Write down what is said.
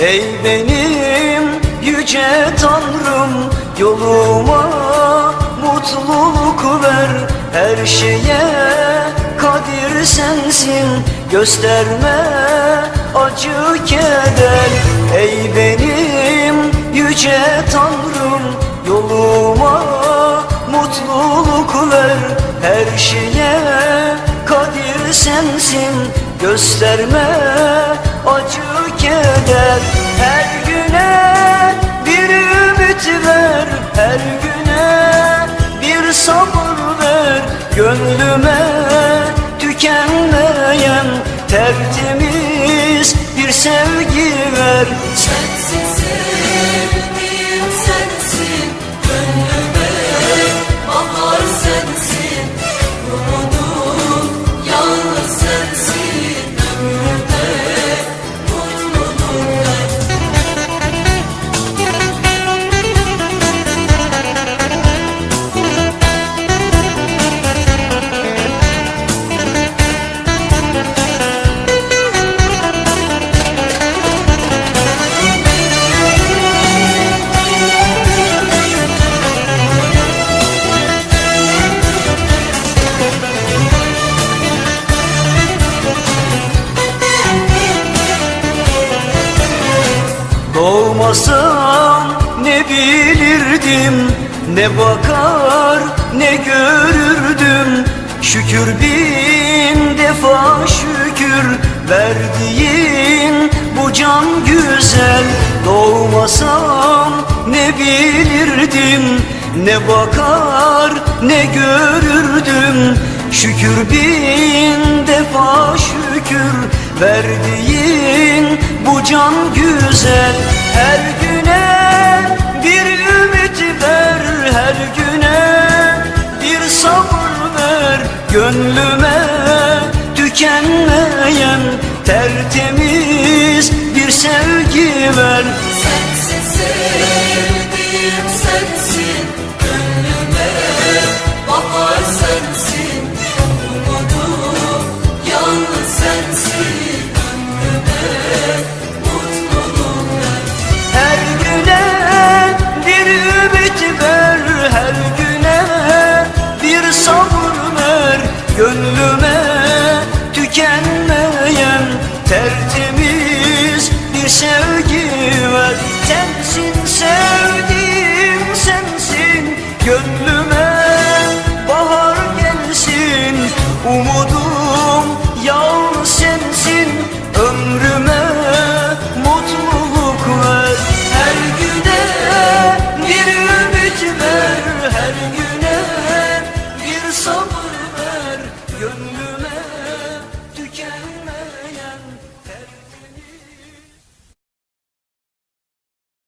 Ey benim yüce Tanrım yoluma mutluluk ver. Her şeye kadir sensin gösterme acı keder. Ey benim yüce Tanrım yoluma mutluluk ver. Her şeye kadir sensin gösterme bir sabır ver Gönlüme tükenmeyen tertemiz bir sevgi ver. Sensin Doğmasam ne bilirdim Ne bakar ne görürdüm. Şükür bin defa şükür Verdiğin bu can güzel. Doğmasam ne bilirdim Ne bakar ne görürdüm. Şükür bin defa şükür Verdiğin bu can güzel Her güne bir ümit ver her güne Bir sabır ver. Gönlüme tükenmeyen Tertemiz bir sevgi ver. Sensin sevdiğim sensin Gönlüme bahar sensin. Umudum yalnız sensin. tükenmeyen tertemiz bir sevgi ver Sensin sevdiğim sensin gönlüme bahar gelsin. Umudum yalnız sensin